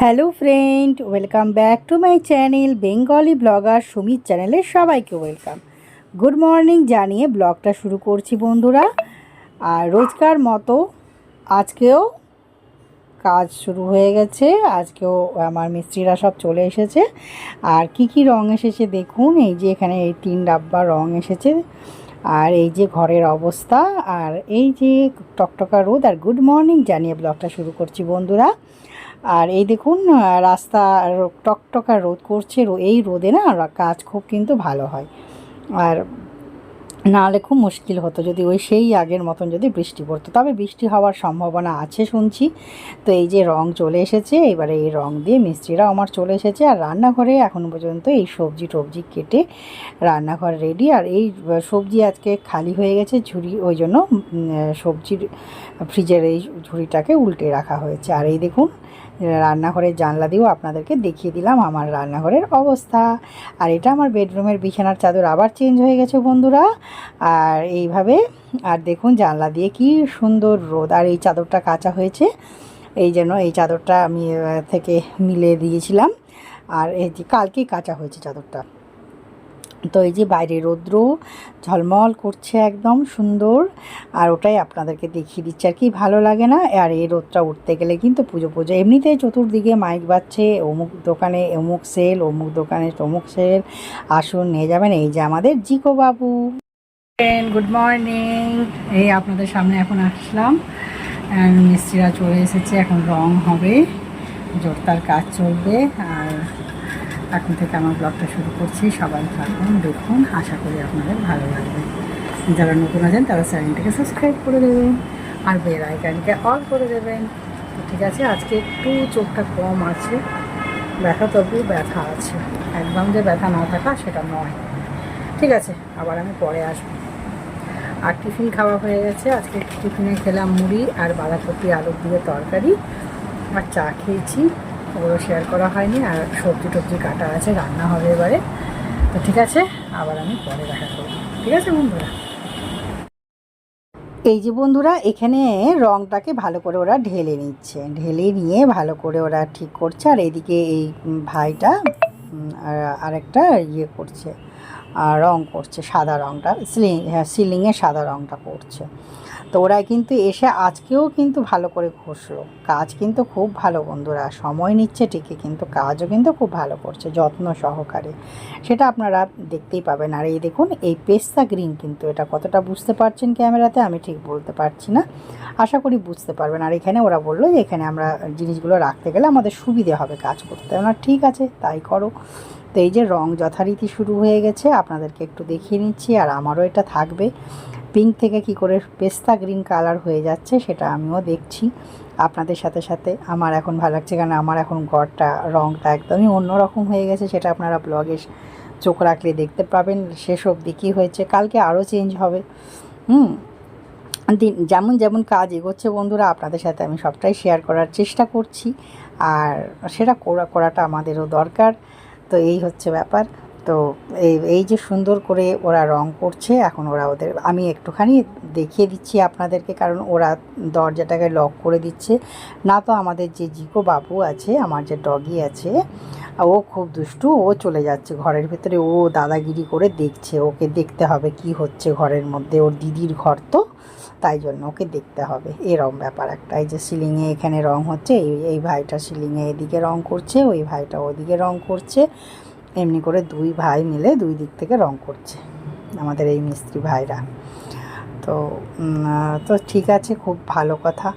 Hello friend welcome back to my channel Bengali blogger Sumit চ্যানেলে সবাইকে welcome good morning জানিয়ে ব্লগটা শুরু করছি বন্ধুরা। আর রোজকার মতো আজকেও কাজ শুরু হয়ে গেছে। আজকেও আমার মিস্ত্রিরা সব চলে এসেছে। আর কি কি রং এসেছে দেখুন। এই যে এখানে এই তিন ডাব্বা রং এসেছে। আর এই যে ঘরের অবস্থা। আর এই যে টকটকা রোদ। আর গুড মর্নিং জানিয়ে ব্লগটা শুরু করছি বন্ধুরা। আর এই দেখুন রাস্তা টকটকা রোদ করছে এই রোদে না কাজ খুব কিন্তু ভালো হয়। আর নাহলে খুব মুশকিল হতো যদি ওই সেই আগের মতন যদি বৃষ্টি পড়তো। তবে বৃষ্টি হওয়ার সম্ভাবনা আছে শুনছি। তো এই যে রং চলে এসেছে, এবারে এই রং দিয়ে মিস্ত্রিরাও আমার চলে এসেছে। আর রান্নাঘরে এখন পর্যন্ত এই সবজি টবজি কেটে রান্নাঘর রেডি আর এই সবজি আজকে খালি হয়ে গেছে, ঝুড়ি, ওই জন্য সবজির ফ্রিজের এই ঝুড়িটাকে উল্টে রাখা হয়েছে। আর এই দেখুন রান্নাঘরের জানলা দিয়েও আপনাদেরকে দেখিয়ে দিলাম আমার রান্নাঘরের অবস্থা। আর এটা আমার বেডরুমের বিছানার চাদর আবার চেঞ্জ হয়ে গেছে বন্ধুরা। আর এইভাবে, আর দেখুন জানলা দিয়ে কি সুন্দর রোদ। আর এই চাদরটা কাঁচা হয়েছে, এই জন্য এই চাদরটা আমি থেকে মিলে দিয়েছিলাম। আর এই যে কালকেই কাঁচা হয়েছে চাদরটা। তো এই যে বাইরে রৌদ্র ঝলমল করছে একদম সুন্দর, আর ওটাই আপনাদেরকে দেখিয়ে দিচ্ছে। আর কি ভালো লাগে না, আর এই রোদটা উঠতে গেলে কিন্তু পুজো পুজো। এমনিতেই চতুর্দিকে মাইক বাজছে, অমুক দোকানে অমুক সেল, অমুক দোকানে তমুক সেল। আসুন, নিয়ে যাবেন এই যে আমাদের জিকো বাবু। গুড মর্নিং এই আপনাদের সামনে এখন আসলাম। মিস্ত্রিরা চলে এসেছে, এখন রং হবে জোরতার কাজ চলবে, আর এখন থেকে আমার ব্লগটা শুরু করছি। সবাই থাকুন, দেখুন। আশা করি আপনাদের ভালো লাগবে। যারা নতুন আছেন, তারা চ্যানেলটাকে সাবস্ক্রাইব করে দেবেন আর বেল আইকনকে অল করে দেবেন। ঠিক আছে, আজকে একটু চোখটা কম আছে। ব্যথা তবু ব্যথা আছে। একদম যে ব্যথা না থাকা সেটা নয়। ঠিক আছে, আবার আমি পরে আসব। আর টিফিন খাওয়া হয়ে গেছে। আজকে টিফিনে খেলাম মুড়ি আর বাঁধাকপি, আলু দিয়ে তরকারি আর চা খেয়েছি। ওগুলো শেয়ার করা হয়নি আর সবজি টবজি কাটা আছে, রান্না হবে এবারে। তো ঠিক আছে, আবার আমি পরে দেখা করব। ঠিক আছে বন্ধুরা? এই যে বন্ধুরা, এখানে রংটাকে ভালো করে ওরা ঢেলে নিচ্ছে। ঢেলে নিয়ে ভালো করে ওরা ঠিক করছে, আর এদিকে এই ভাইটা আর আরেকটা ইয়ে করছে আর রং করছে, সাদা রংটা, সিলিং হ্যাঁ সিলিংয়ে সাদা রংটা করছে। তো ওরা কিন্তু এসে আজকেও কিন্তু ভালো করে ঘষলো। কাজ কিন্তু খুব ভালো বন্ধুরা, সময় নিচ্ছে ঠিকই কিন্তু কাজও কিন্তু খুব ভালো করছে, যত্ন সহকারে। সেটা আপনারা দেখতেই পাবেন। আর এই দেখুন, এই পেস্তা গ্রিন কিন্তু, এটা কতটা বুঝতে পারছেন ক্যামেরাতে আমি ঠিক বলতে পারছি না। আশা করি বুঝতে পারবেন। আর এখানে ওরা বলল যে এখানে আমরা জিনিসগুলো রাখতে গেলে আমাদের সুবিধে হবে কাজ করতে। আমরা ঠিক আছে, তাই করো। তো এই যে রং যথারীতি শুরু হয়ে গেছে, আপনাদেরকে একটু দেখিয়ে নিচ্ছি, আর আমারও এটা থাকবে। পিঙ্ক থেকে কি করে পেস্তা গ্রিন কালার হয়ে যাচ্ছে সেটা আমিও দেখছি। আপনাদের সাথে সাথে আমার এখন ভালো লাগছে কারণ আমার এখন ঘরটা রঙটা একদমই অন্যরকম হয়ে গেছে সেটা আপনারা ব্লগে চোখ রাখলে দেখতে পাবেন। অবধি কী হয়েছে, কালকে আরও চেঞ্জ হবে। হুম দিন যেমন যেমন কাজ এগোচ্ছে বন্ধুরা, আপনাদের সাথে আমি সবটাই শেয়ার করার চেষ্টা করছি। আর সেটা করা, করাটা আমাদেরও দরকার। তো এই হচ্ছে ব্যাপার। তো এই এই যে সুন্দর করে ওরা রং করছে, এখন ওরা ওদের, আমি একটুখানি দেখিয়ে দিচ্ছি আপনাদেরকে, কারণ ওরা দরজাটাকে লক করে দিচ্ছে। না তো আমাদের যে জিকো বাবু আছে, আমার যে ডগি আছে, ও খুব দুষ্টু, ও চলে যাচ্ছে ঘরের ভেতরে, ও দাদাগিরি করে দেখছে, ওকে দেখতে হবে কি হচ্ছে ঘরের মধ্যে, ওর দিদির ঘর তো, তাই জন্য ওকে দেখতে হবে। এরম ব্যাপার একটা, এই যে সিলিংয়ে এখানে রং হচ্ছে, এই এই ভাইটা সিলিংয়ে এদিকে রং করছে, ওই ভাইটা ওদিকে রং করছে। এমনি করে দুই ভাই মিলে দুই দিক থেকে রং করছে, আমাদের এই মিস্ত্রি ভাইরা। তো তো ঠিক আছে, খুব ভালো কথা।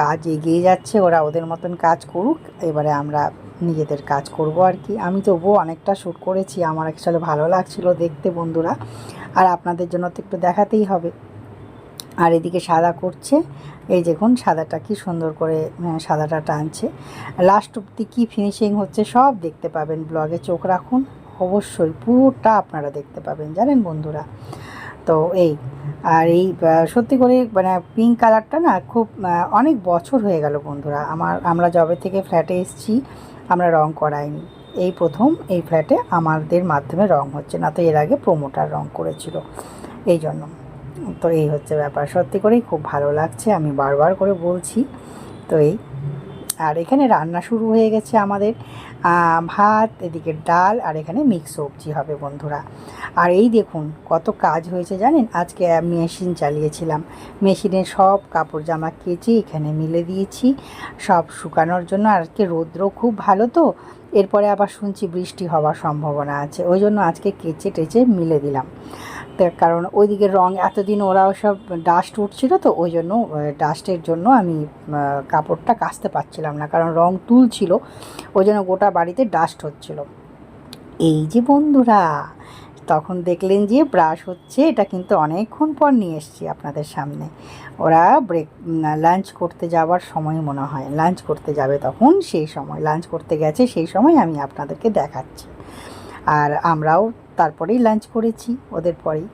কাজ এগিয়ে যাচ্ছে, ওরা ওদের মতন কাজ করুক, এবারে আমরা নিজেদের কাজ করব আর কি। আমি তবুও অনেকটা শ্যুট করেছি, আমার অ্যাকচুয়ালি ভালো লাগছিল দেখতে বন্ধুরা। আর আপনাদের জন্য তো একটু দেখাতেই হবে। আর এদিকে সাদা করছে। এই দেখুন, সাদাটা কি সুন্দর করে সাদাটা টানছে। লাস্ট অব্দি কী ফিনিশিং হচ্ছে সব দেখতে পাবেন ব্লগে চোখ রাখুন। অবশ্যই পুরোটা আপনারা দেখতে পাবেন, জানেন বন্ধুরা? তো এই, আর এই সত্যি করে মানে পিঙ্ক কালারটা না খুব অনেক বছর হয়ে গেল বন্ধুরা। আমার, আমরা যবে থেকে ফ্ল্যাটে এসেছি, আমরা রং করাইনি। এই প্রথম, এই ফ্ল্যাটে আমাদের মাধ্যমে রং হচ্ছে, না তো এর আগে প্রোমোটার রং করেছিল। এই জন্য। তো এই হচ্ছে ব্যাপার। সত্যি করেই খুব ভালো লাগছে, আমি বারবার করে বলছি। তো এই, আর এখানে রান্না শুরু হয়ে গেছে আমাদের ভাত, এদিকে ডাল, আর এখানে মিক্স সবজি হবে বন্ধুরা। আর এই দেখুন, কত কাজ হয়েছে জানেন? আজকে মেশিন চালিয়েছিলাম। মেশিনে সব কাপড় জামা কেচে এখানে মিলে দিয়েছি, সব শুকানোর জন্য। আজকে রৌদ্র খুব ভালো তো, এরপরে আবার শুনছি বৃষ্টি হওয়ার সম্ভাবনা আছে। ওই জন্য আজকে কেচে টেচে মিলে দিলাম। তার কারণ ওইদিকে রং এতদিন ওরাও সব ডাস্ট উঠছিল তো, ওই জন্য ডাস্টের জন্য আমি কাপড়টা কাচতে পারছিলাম না, কারণ রং তুলছিল, ওই জন্য গোটা বাড়িতে ডাস্ট হচ্ছিল। এই যে বন্ধুরা, তখন দেখলেন যে ব্রাশ হচ্ছে, এটা কিন্তু অনেকক্ষণ পর নিয়ে এসেছি আপনাদের সামনে। ওরা ব্রেক লাঞ্চ করতে যাওয়ার সময় মনে হয় লাঞ্চ করতে যাবে তখন, সেই সময় লাঞ্চ করতে গেছে, সেই সময় আমি আপনাদেরকে দেখাচ্ছি। আর আমরাও তারপরেই লাঞ্চ করেছি, ওদের পরেই।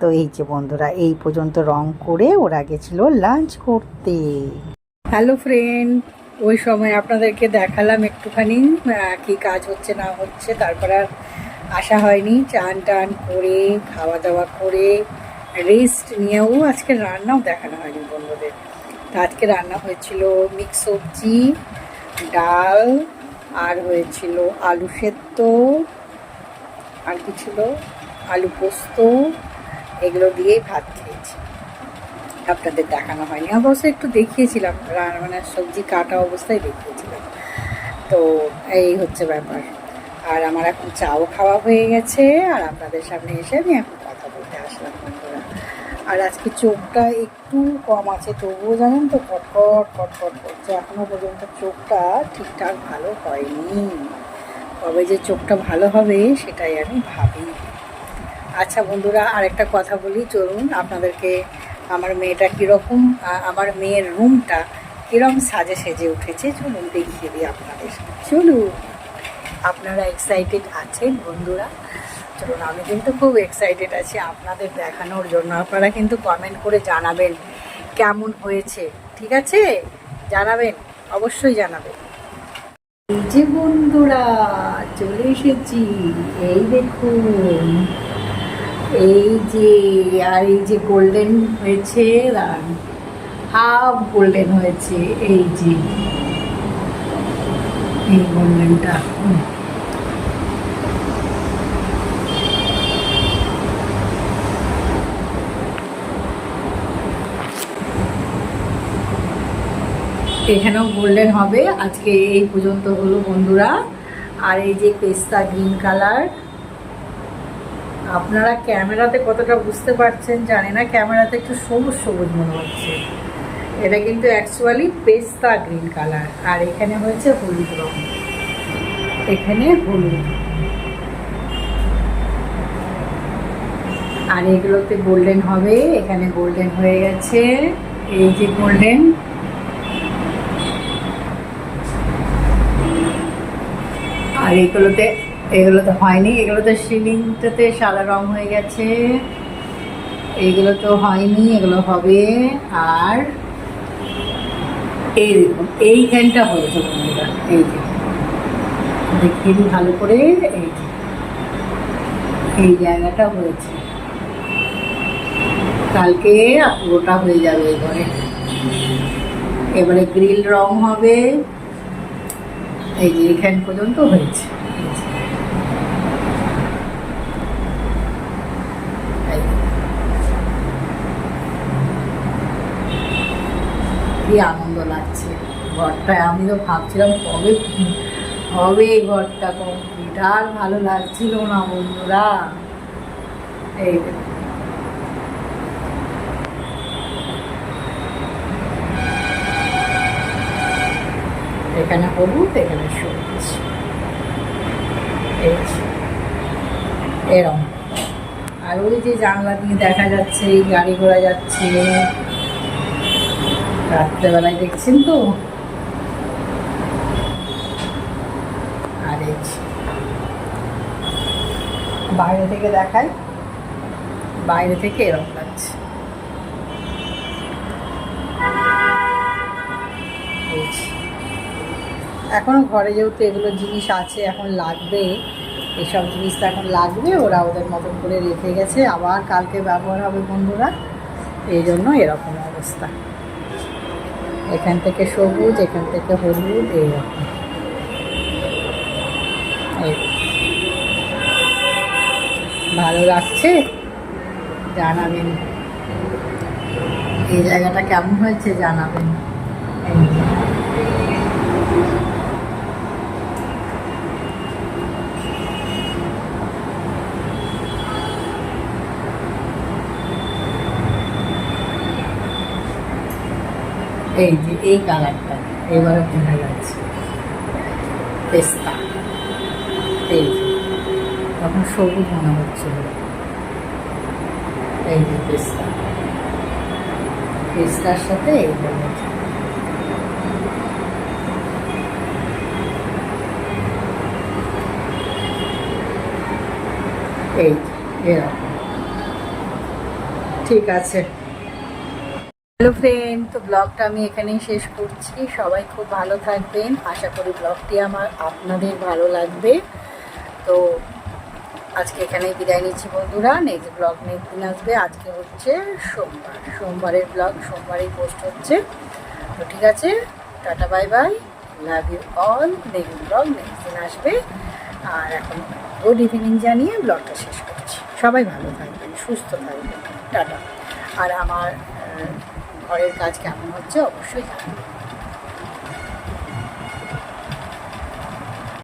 তো এই যে বন্ধুরা, এই পর্যন্ত রং করে ওরা গেছিল লাঞ্চ করতে। হ্যালো ফ্রেন্ড ওই সময় আপনাদেরকে দেখালাম একটুখানি কি কাজ হচ্ছে না হচ্ছে। তারপর আর আসা হয়নি, চান টান করে, খাওয়া দাওয়া করে রেস্ট নিয়েও আজকে রান্নাও দেখানো হয়নি বন্ধুদের। তা আজকে রান্না হয়েছিল মিক্স সবজি, ডাল, আর হয়েছিল আলু সেদ্ধ আর ছিল, আলু পোস্ত, এগুলো দিয়েই ভাত খেয়েছি। আপনাদের দেখানো হয়নি। অবশ্য একটু দেখিয়েছিলাম মানে সবজি কাটা অবস্থায় দেখিয়েছিলাম। তো এই হচ্ছে ব্যাপার। আর আমার এখন চাও খাওয়া হয়ে গেছে, আর আপনাদের সামনে এসে আমি এখন কথা বলতে আসলাম, বন্ধুরা। আর আজকে চোখটা একটু কম আছে, তবুও জানেন তো, কটকট কটকট করছে। এখনও পর্যন্ত চোখটা ঠিকঠাক ভালো হয়নি। কবে যে চোখটা ভালো হবে সেটাই আমি ভাবি। আচ্ছা বন্ধুরা, আরেকটা কথা বলি, চলুন আপনাদেরকে আমার মেয়েটা কীরকম আমার মেয়ের রুমটা কীরকম সাজে সেজে উঠেছে, চলুন দেখিয়ে দিই আপনাদের। চলুন আপনারা এক্সাইটেড আছেন বন্ধুরা? চলুন, আমি কিন্তু খুব এক্সাইটেড আছি আপনাদের দেখানোর জন্য। আপনারা কিন্তু কমেন্ট করে জানাবেন কেমন হয়েছে, ঠিক আছে? জানাবেন, অবশ্যই জানাবেন। যে বন্ধুরা চলে এসেছি। এই দেখুন, এই যে, আর এই যে গোল্ডেন হয়েছে হাফ গোল্ডেন হয়েছে, এই যে, এই গোল্ডেনটা এখানেও গোল্ডেন হবে। আজকে এই পর্যন্ত হলো বন্ধুরা। আর এই যে পেস্তা গ্রিন কালার আপনারা ক্যামেরাতে কতটা বুঝতে পারছেন জানি না, ক্যামেরাতে একটু সবুজ সবুজ মনে হচ্ছে। এটা কিন্তু অ্যাকচুয়ালি পেস্তা গ্রিন কালার আর এখানে হয়েছে হলুদ রং। এখানে হলুদ। আর এগুলোতে গোল্ডেন হবে। এখানে গোল্ডেন হয়ে গেছে। এই যে গোল্ডেন আর এগুলোতে এগুলোতে হয়নি। এগুলোতে সিলিংটাতে সাদা রং হয়ে গেছে। এইগুলো তো হয়নি, এগুলো হবে। আর এই দেখুন, এইখানটা বন্ধুরা এই যে। দেখিয়ে দিই ভালো করে, এই যে। এই জায়গাটা হয়েছে। কালকে পুরোটা হয়ে যাবে এবারে। এবারে গ্রিল রং হবে। এই যে এখান পর্যন্ত হয়েছে। আনন্দ লাগছে। ঘরটায় আমি তো ভাবছিলাম কবে হবে ঘরটা কমপ্লিট আর ভালো লাগছিল না বন্ধুরা। এই এখানে হলুদ, এখানে সবুজ। এরম। আর ওই যে জানলা দিয়ে দেখা যাচ্ছে গাড়ি ঘোড়া যাচ্ছে। রাত্রেবেলায় দেখছেন তো? আর বাইরে থেকে দেখায় বাইরে থেকে এরকম লাগছে। এই যে। এখনও ঘরে যেহেতু এগুলো জিনিস আছে, এখন লাগবে। এসব জিনিস তো এখন লাগবে, ওরা ওদের মতন করে রেখে গেছে। আবার কালকে ব্যবহার হবে বন্ধুরা, এই জন্য এরকম অবস্থা। এখান থেকে সবুজ, এখান থেকে হলুদ, এইরকম। এই। ভালো লাগছে? জানাবেন। এই জায়গাটা কেমন হয়েছে জানাবেন। এই যে। এই কালারটা, এবারে বোঝা যাচ্ছে। পেস্তা। এই তখন সবুজ মনে হচ্ছিল এই যে পেস্তা। পেস্তার সাথে এই এই এরকম। ঠিক আছে। হ্যালো ফ্রেন্ড তো ব্লগটা আমি এখানেই শেষ করছি। সবাই খুব ভালো থাকবেন। আশা করি ব্লগটি আমার আপনাদের ভালো লাগবে। তো আজকে এখানেই বিদায় নিচ্ছি বন্ধুরা। নেক্সট ব্লগ নেক্সট দিন আসবে। আজকে হচ্ছে সোমবার। সোমবারের ব্লগ সোমবারেই পোস্ট হচ্ছে। তো ঠিক আছে, tata bye bye love you all next blog next দিন আসবে। আর এখন গুড ইভিনিং জানিয়ে ব্লগটা শেষ করছি। সবাই ভালো থাকবেন, সুস্থ থাকবেন। টাটা। আর আমার ঘরের কাজ কেমন হচ্ছে অবশ্যই জানাবেন।